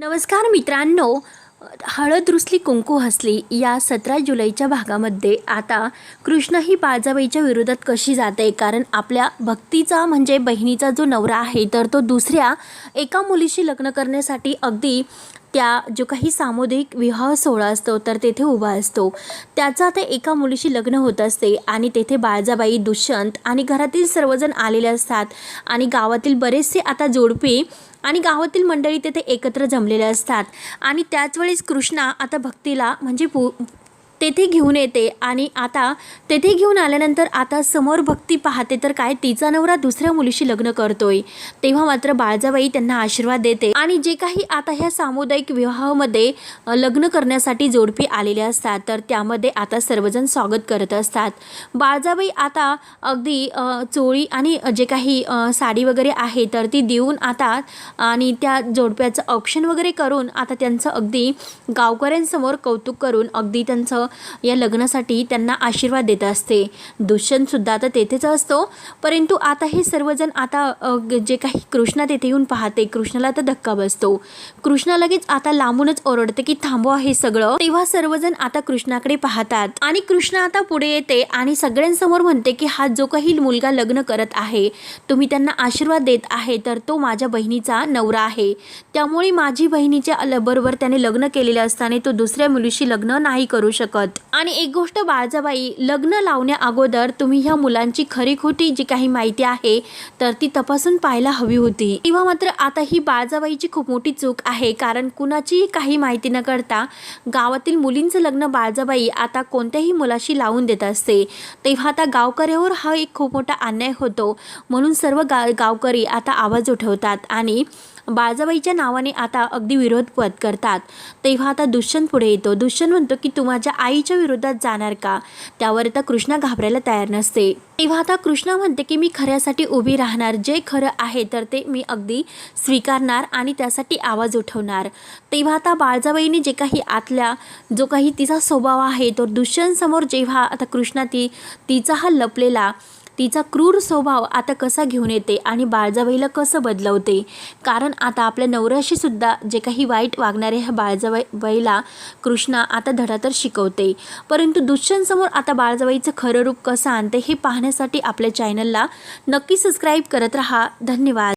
नमस्कार मित्रांनो. हळद रुसली कुंकू हसली या सतरा जुलैच्या भागामध्ये आता कृष्ण ही बाळजाबाईच्या विरोधात कशी जाते? कारण आपल्या भक्तीचा म्हणजे बहिणीचा जो नवरा आहे तर तो दुसऱ्या एका मुलीशी लग्न करण्यासाठी अगदी त्या जो काही सामुदायिक विवाह सोहळा असतो तर तेथे उभा असतो. त्याचा आता एका मुलीशी लग्न होत असते आणि तेथे बाळजाबाई दुष्यंत आणि घरातील सर्वजण आलेले असतात आणि गावातील बरेचसे आता जोडपे आणि गावातील मंडळी तेथे एकत्र जमलेले असतात. आणि त्याच वेळेस कृष्णा आता भक्तीला म्हणजे पू तेथे घेऊन येते आणि आता तेथे घेऊन आल्यानंतर आता समोर भक्ती पाहते. तर काय तिचा नवरा दुसऱ्या मुलीशी लग्न करतोय. तेव्हा मात्र बाळजाबाई त्यांना आशीर्वाद देते आणि जे काही आता ह्या सामुदायिक विवाहामध्ये लग्न करण्यासाठी जोडपी आलेले असतात तर त्यामध्ये आता सर्वजण स्वागत करत असतात. बाळजाबाई आता अगदी चोळी आणि जे काही साडी वगैरे आहे तर ती देऊन आता आणि त्या जोडप्याचं औक्षण वगैरे करून आता त्यांचं अगदी गावकऱ्यांसमोर कौतुक करून अगदी त्यांचं या लग्नासाठी त्यांना आशीर्वाद देत असते. दुष्यंतसुद्धा आता तेथेच असतो. परंतु आता हे सर्वजण आता जे काही कृष्णा तेथे येऊन पाहते कृष्णाला आता धक्का बसतो. कृष्णा लगेच आता लांबूनच ओरडते की थांबवा हे सगळं. तेव्हा सर्वजण आता कृष्णाकडे पाहतात. आणि कृष्णा आता पुढे येते आणि सगळ्यांसमोर म्हणते की हा जो काही मुलगा लग्न करत आहे तुम्ही त्यांना आशीर्वाद देत आहे तर तो माझ्या बहिणीचा नवरा आहे. त्यामुळे माझी बहिणीच्या बरोबर त्याने लग्न केलेलं असताना तो दुसऱ्या मुलीशी लग्न नाही करू शकत. आणि एक गोष्ट बाळजाबाई लग्न लावण्या अगोदर तुम्ही ह्या मुलांची खरी खोटी जी काही माहिती आहे तर ती तपासून पाहायला हवी होती. तेव्हा मात्र आता ही बाळजाबाईची खूप मोठी चूक आहे कारण कुणाचीही काही माहिती न करता गावातील मुलींचं लग्न बाळजाबाई आता कोणत्याही मुलाशी लावून देत असते. तेव्हा आता गावकऱ्यावर हा एक खूप मोठा अन्याय होतो म्हणून सर्व गा गावकरी आता आवाज उठवतात. आणि बाळजाबाईच्या नावाने आता अगदी विरोधपद करतात. तेव्हा आता दुष्यंत पुढे येतो. दुष्यंत म्हणतो की तू माझ्या आईच्या विरोधात जाणार का? त्यावर आता कृष्णा घाबरायला तयार नसते. तेव्हा आता कृष्णा म्हणते की मी खऱ्यासाठी उभी राहणार. जे खरं आहे तर ते मी अगदी स्वीकारणार आणि त्यासाठी आवाज उठवणार. तेव्हा आता बाळजाबाईने जे काही आतल्या जो काही तिचा स्वभाव आहे तो दुष्यंत समोर जेव्हा आता कृष्णा ती तिचा हा लपलेला तिचा क्रूर स्वभाव आता कसा घेऊन येते आणि बाळजाबाईला कसं बदलवते? कारण आता आपल्या नवऱ्याशी सुद्धा जे काही वाईट वागणारे ह्या बाळजाबाई बाईला कृष्णा आता धडा तर शिकवते. परंतु दुष्यंतसमोर आता बाळजाबाईचं खरं रूप कसं आणते हे पाहण्यासाठी आपल्या चॅनलला नक्की सबस्क्राईब करत राहा. धन्यवाद.